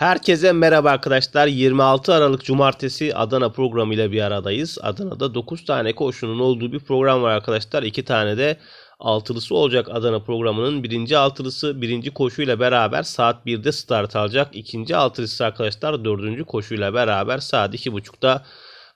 Herkese merhaba arkadaşlar. 26 Aralık Cumartesi Adana programı ile bir aradayız. Adana'da 9 tane koşunun olduğu bir program var arkadaşlar. 2 tane de altılısı olacak Adana programının. Birinci altılısı birinci koşuyla beraber saat 1'de start alacak. İkinci altılısı arkadaşlar dördüncü koşuyla beraber saat 2.30'da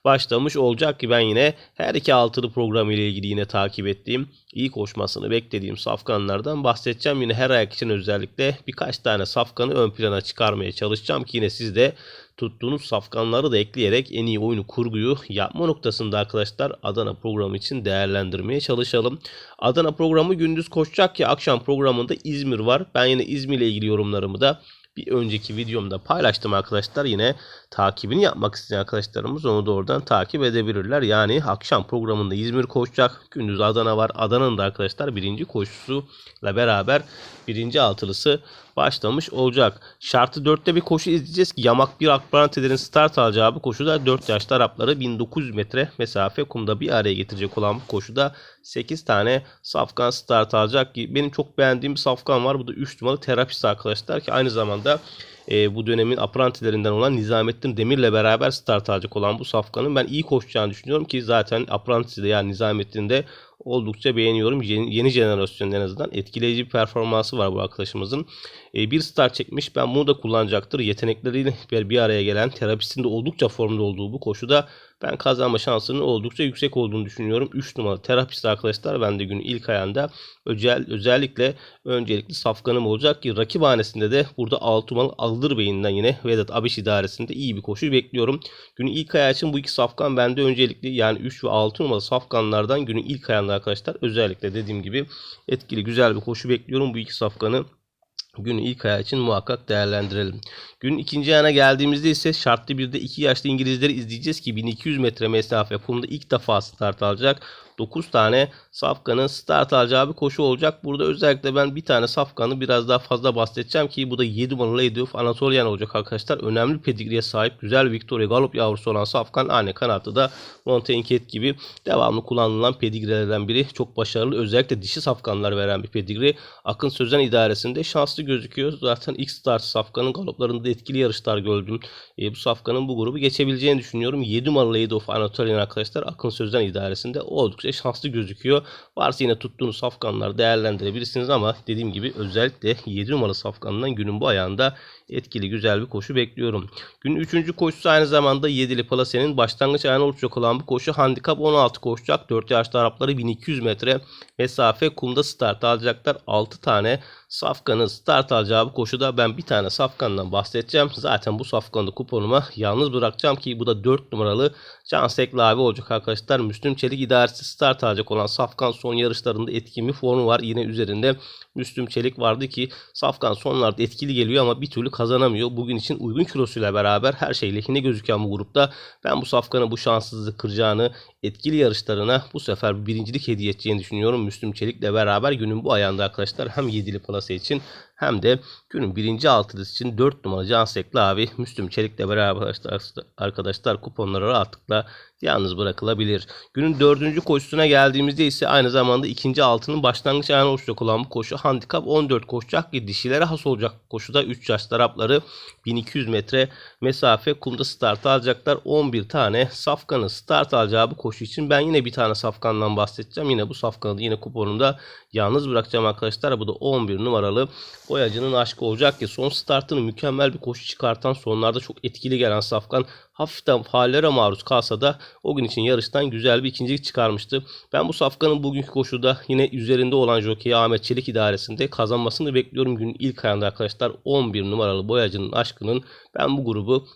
başlamış olacak ki ben yine her iki altılı programı ile ilgili yine takip ettiğim, iyi koşmasını beklediğim safkanlardan bahsedeceğim. Yine her ayak için özellikle birkaç tane safkanı ön plana çıkarmaya çalışacağım ki yine siz de tuttuğunuz safkanları da ekleyerek en iyi oyunu kurguyu yapma noktasında arkadaşlar Adana programı için değerlendirmeye çalışalım. Adana programı gündüz koşacak ki akşam programında İzmir var. Ben yine İzmir ile ilgili yorumlarımı da bir önceki videomda paylaştım arkadaşlar. Yine takibini yapmak isteyen arkadaşlarımız onu da oradan takip edebilirler. Yani akşam programında İzmir koşacak. Gündüz Adana var. Adana'nın da arkadaşlar birinci koşusuyla beraber birinci altılısı başlamış olacak. Şartı 4'te bir koşu izleyeceğiz ki Yamak bir Akbarantelerin start alacağı bu koşuda 4 yaşlı Arapları 1900 metre mesafe kumda bir araya getirecek olan bu koşuda 8 tane safkan start alacak ki benim çok beğendiğim bir safkan var. Bu da 3 numaralı terapist arkadaşlar ki aynı zamanda e, bu dönemin aprantilerinden olan Nizamettin Demir'le beraber start alacak olan bu safkanın ben iyi koşacağını düşünüyorum ki zaten aprantisi de yani Nizamettin de oldukça beğeniyorum. Yeni, yeni jenerasyonun en azından etkileyici bir performansı var bu arkadaşımızın. E, bir start çekmiş. Ben bunu da kullanacaktır. Yetenekleriyle bir araya gelen terapistin de oldukça formda olduğu bu koşuda ben kazanma şansının oldukça yüksek olduğunu düşünüyorum. 3 numaralı terapist arkadaşlar ben de günün ilk ayağında özel, özellikle öncelikli safkanım olacak ki rakip hanesinde de burada 6 numaralı Aldır Bey'inden yine Vedat Abiş idaresinde iyi bir koşu bekliyorum. Günün ilk ayağı için bu iki safkan bende öncelikli yani 3 ve 6 numaralı safkanlardan günün ilk ayağında arkadaşlar özellikle dediğim gibi etkili güzel bir koşu bekliyorum bu iki safkanı günün ilk ayağı için muhakkak değerlendirelim. Günün ikinci ayağına geldiğimizde ise şartlı bir de 2 yaşlı İngilizleri izleyeceğiz ki 1200 metre mesafe kumda ilk defa start alacak. 9 tane safkanın start alacağı bir koşu olacak. Burada özellikle ben bir tane safkanı biraz daha fazla bahsedeceğim ki bu da 7 numaralı Lady of Anatolian olacak arkadaşlar. Önemli pedigriye sahip güzel Victoria Galop yavrusu olan safkan aynı kanatta da Mountain Cat gibi devamlı kullanılan pedigrelerden biri. Çok başarılı özellikle dişi safkanlar veren bir pedigri. Akın Sözen idaresinde şanslı gözüküyor. Zaten ilk start safkanın galoplarında etkili yarışlar gördüm. E, bu safkanın bu grubu geçebileceğini düşünüyorum. 7 numaralı Lady of Anatolian arkadaşlar Akın Sözen idaresinde oldukça şanslı gözüküyor. Varsa yine tuttuğunuz safkanlar değerlendirebilirsiniz ama dediğim gibi özellikle 7 numaralı safkandan günün bu ayağında etkili güzel bir koşu bekliyorum. Günün 3. koşusu aynı zamanda 7'li Palase'nin başlangıç ayağına oluşacak olan bu koşu handikap 16 koşacak. 4 yaşlı Arapları 1200 metre mesafe kumda start alacaklar. 6 tane Safkan'ın start alacağı bu koşuda ben bir tane Safkan'dan bahsedeceğim. Zaten bu Safkan'ı kuponuma yalnız bırakacağım ki bu da 4 numaralı Can Sekli abi olacak arkadaşlar. Müslüm Çelik idaresi start alacak olan Safkan son yarışlarında etkin bir formu var. Yine üzerinde Müslüm Çelik vardı ki Safkan sonlarda etkili geliyor ama bir türlü kazanamıyor. Bugün için uygun kilosuyla beraber her şey lehine gözüken bu grupta ben bu Safkan'ın bu şanssızlığı kıracağını etkili yarışlarına bu sefer birincilik hediye edeceğini düşünüyorum. Müslüm Çelik'le beraber günün bu ayağında arkadaşlar hem 7'li plase için hem de günün birinci altılısı için 4 numaralı Cansekli abi Müslüm Çelik'le beraber arkadaşlar, arkadaşlar kuponları rahatlıkla yalnız bırakılabilir. Günün dördüncü koşusuna geldiğimizde ise aynı zamanda ikinci altının başlangıç ayağına oluşacak olan bu koşu handikap 14 koşacak ki dişilere has olacak koşuda 3 yaş tarafları 1200 metre mesafe kumda start alacaklar. 11 tane safkanın start alacağı bu koşu için ben yine bir tane safkandan bahsedeceğim. Yine bu safkanı yine kuponumda yalnız bırakacağım arkadaşlar. Bu da 11 numaralı boyacının aşkı olacak ki son startını mükemmel bir koşu çıkartan sonlarda çok etkili gelen safkan hafiften faallere maruz kalsa da o gün için yarıştan güzel bir ikincilik çıkarmıştı. Ben bu safkanın bugünkü koşuda yine üzerinde olan jockey Ahmet Çelik idaresinde kazanmasını bekliyorum. Günün ilk ayında arkadaşlar 11 numaralı boyacının aşkının ben bu grubu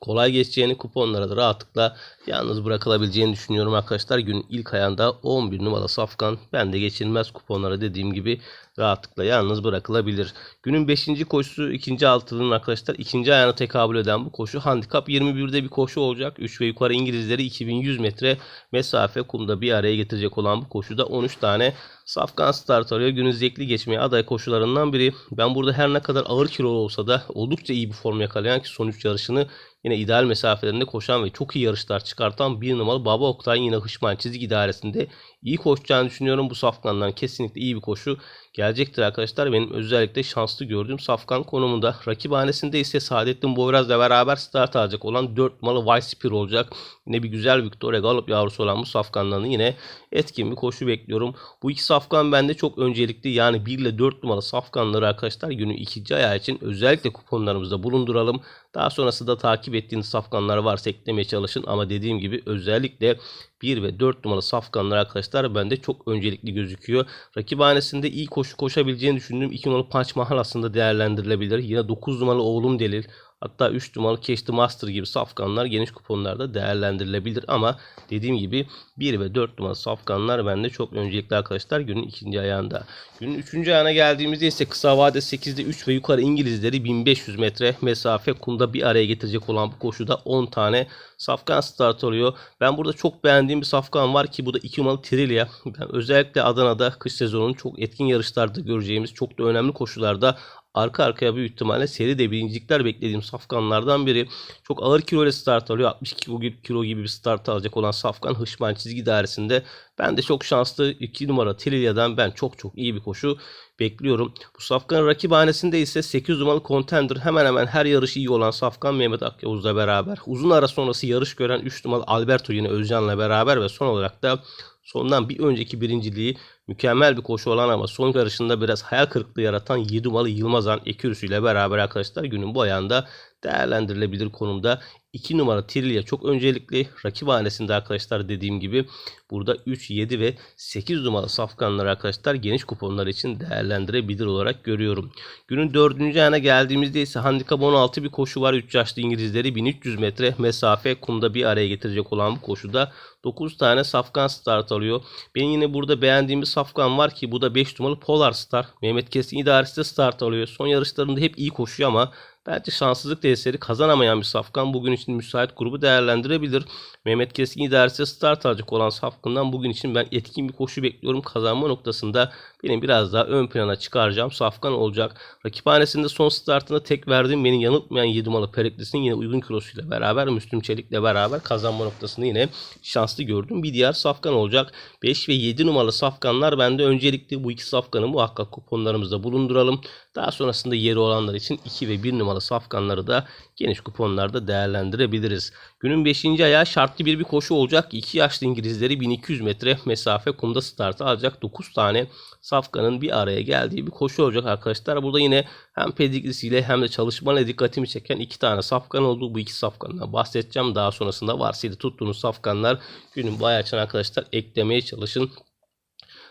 kolay geçeceğini kuponlara da rahatlıkla yalnız bırakılabileceğini düşünüyorum arkadaşlar. Günün ilk ayında 11 numaralı safkan bende geçilmez kuponlara dediğim gibi rahatlıkla yalnız bırakılabilir. Günün 5. koşusu 2. altının arkadaşlar ikinci ayağına tekabül eden bu koşu handikap 21'de bir koşu olacak. 3 ve yukarı İngilizleri 2100 metre mesafe kumda bir araya getirecek olan bu koşuda 13 tane Safkan start arıyor. Günün zevkli geçmeye aday koşularından biri. Ben burada her ne kadar ağır kilo olsa da oldukça iyi bir form yakalayan ki sonuç yarışını yine ideal mesafelerinde koşan ve çok iyi yarışlar çıkartan bir numaralı Baba Oktay yine Hışman çizgi idaresinde iyi koşacağını düşünüyorum. Bu safkandan kesinlikle iyi bir koşu gelecektir arkadaşlar. Benim özellikle şanslı gördüğüm safkan konumunda. Rakip hanesinde ise Saadettin Boyraz'la beraber start alacak olan 4 numaralı White Spear olacak. Yine bir güzel Victoria Galop yavrusu olan bu safkanlarını yine etkin bir koşu bekliyorum. Bu iki safkan bende çok öncelikli. Yani 1 ile 4 numaralı safkanları arkadaşlar günün ikinci ayağı için özellikle kuponlarımızda bulunduralım. Daha sonrasında takip ettiğiniz safkanlar varsa eklemeye çalışın. Ama dediğim gibi özellikle 1 ve 4 numaralı safkanlar arkadaşlar bende çok öncelikli gözüküyor. Rakibhanesinde iyi koşu koşabileceğini düşündüğüm 2 numaralı Punch Mahal aslında değerlendirilebilir. Yine 9 numaralı Oğlum Delil. Hatta 3 numaralı Cash the Master gibi safkanlar geniş kuponlarda değerlendirilebilir. Ama dediğim gibi 1 ve 4 numaralı safkanlar bende çok öncelikli arkadaşlar günün ikinci ayağında. Günün üçüncü ayağına geldiğimizde ise kısa vade 8'de 3 ve yukarı İngilizleri 1500 metre mesafe kumda bir araya getirecek olan bu koşuda 10 tane safkan start oluyor. Ben burada çok beğendiğim bir safkan var ki bu da 2 numaralı Trillia. Ben özellikle Adana'da kış sezonunun çok etkin yarışlarda göreceğimiz çok da önemli koşularda arka arkaya büyük ihtimalle seri de birincilikler beklediğim safkanlardan biri. Çok ağır kilo ile start alıyor. 62 kilo gibi, bir start alacak olan safkan Hışman çizgi dairesinde. Ben de çok şanslı 2 numara Trilia'dan ben çok çok iyi bir koşu bekliyorum. Bu Safkan'ın rakibhanesinde ise 8 numaralı Contender hemen hemen her yarışı iyi olan Safkan Mehmet Akyavuz'la beraber. Uzun ara sonrası yarış gören 3 numaralı Alberto yine Özcan'la beraber ve son olarak da sondan bir önceki birinciliği mükemmel bir koşu olan ama son yarışında biraz hayal kırıklığı yaratan 7 numaralı Yılmazan Ekürüsü beraber arkadaşlar günün bu ayağında değerlendirilebilir konumda. 2 numara Trilya çok öncelikli. Rakip hanesinde arkadaşlar dediğim gibi burada 3, 7 ve 8 numaralı safkanlar arkadaşlar geniş kuponlar için değerlendirebilir olarak görüyorum. Günün 4. ayağına geldiğimizde ise handikap 16 bir koşu var. 3 yaşlı İngilizleri 1300 metre mesafe kumda bir araya getirecek olan bu koşuda 9 tane safkan start alıyor. Benim yine burada beğendiğim bir safkan var ki bu da 5 numaralı Polar Star. Mehmet Kesin idaresi de start alıyor. Son yarışlarında hep iyi koşuyor ama Bence şanssızlık tesiri kazanamayan bir safkan bugün için müsait grubu değerlendirebilir. Mehmet Keskin idaresi start alacak olan safkandan bugün için ben etkin bir koşu bekliyorum. Kazanma noktasında benim biraz daha ön plana çıkaracağım safkan olacak. Rakiphanesinde son startında tek verdiğim beni yanıltmayan 7 numaralı Pereklis'in yine uygun kilosuyla beraber Müslüm Çelik'le beraber kazanma noktasında yine şanslı gördüm. Bir diğer safkan olacak. 5 ve 7 numaralı safkanlar bende öncelikli bu iki safkanı muhakkak kuponlarımızda bulunduralım. Daha sonrasında yeri olanlar için 2 ve 1 numaralı safkanları da geniş kuponlarda değerlendirebiliriz. Günün 5. ayağı şartlı bir bir koşu olacak. 2 yaşlı İngilizleri 1200 metre mesafe kumda startı alacak. 9 tane safkanın bir araya geldiği bir koşu olacak arkadaşlar. Burada yine hem pedigrisiyle hem de çalışmayla dikkatimi çeken iki tane safkan oldu. Bu iki safkandan bahsedeceğim. Daha sonrasında varsaydı tuttuğunuz safkanlar günün bayağı açan arkadaşlar eklemeye çalışın.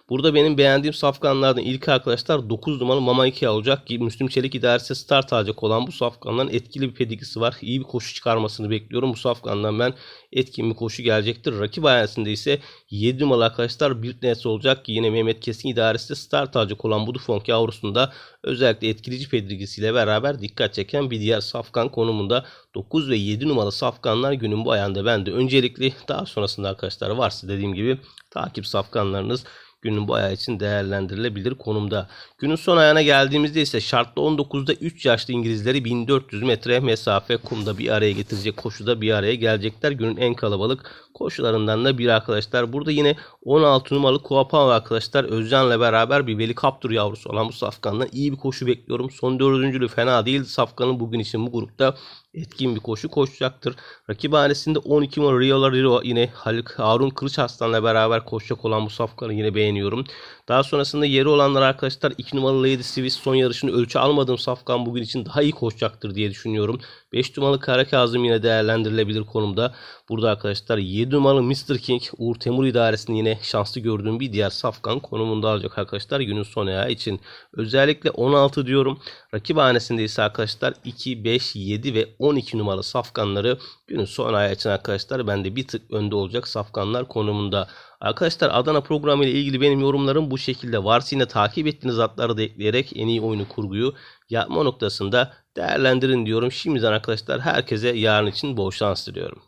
Burada benim beğendiğim safkanlardan ilk arkadaşlar 9 numaralı Mama 2 olacak Müslüm Çelik idaresi start alacak olan bu safkanların etkili bir pedigrisi var. İyi bir koşu çıkarmasını bekliyorum. Bu safkandan ben etkin bir koşu gelecektir. Rakip ayasında ise 7 numaralı arkadaşlar bir net olacak yine Mehmet Kesin idaresi start alacak olan Budufonk yavrusunda özellikle etkileyici pedigrisiyle beraber dikkat çeken bir diğer safkan konumunda 9 ve 7 numaralı safkanlar günün bu ayağında bende öncelikli. Daha sonrasında arkadaşlar varsa dediğim gibi takip safkanlarınız günün bu ayağı için değerlendirilebilir konumda. Günün son ayağına geldiğimizde ise şartlı 19'da 3 yaşlı İngilizleri 1400 metre mesafe kumda bir araya getirecek koşuda bir araya gelecekler. Günün en kalabalık koşularından da bir arkadaşlar. Burada yine 16 numaralı Kuapan arkadaşlar Özcan'la beraber bir Veli Kaptur yavrusu olan bu Safkan'la iyi bir koşu bekliyorum. Son dördüncülü fena değil. Safkan'ın bugün için bu grupta etkin bir koşu koşacaktır. Rakibhanesinde 12 numaralı Rio Rio yine Haluk Harun Kılıç Aslan'la beraber koşacak olan bu safkanı yine beğeniyorum. Daha sonrasında yeri olanlar arkadaşlar 2 numaralı Lady Swiss son yarışını ölçü almadığım safkan bugün için daha iyi koşacaktır diye düşünüyorum. 5 numaralı Kara Kazım yine değerlendirilebilir konumda. Burada arkadaşlar 7 numaralı Mr. King Uğur Temur idaresini yine şanslı gördüğüm bir diğer safkan konumunda alacak arkadaşlar günün son ayağı için. Özellikle 16 diyorum. Rakip hanesinde ise arkadaşlar 2, 5, 7 ve 12 numaralı safkanları günün son ayağı için arkadaşlar bende bir tık önde olacak safkanlar konumunda. Arkadaşlar Adana programı ile ilgili benim yorumlarım bu şekilde. Varsa yine takip ettiğiniz atları da ekleyerek en iyi oyunu kurguyu yapma noktasında değerlendirin diyorum. Şimdiden arkadaşlar herkese yarın için bol şans diliyorum.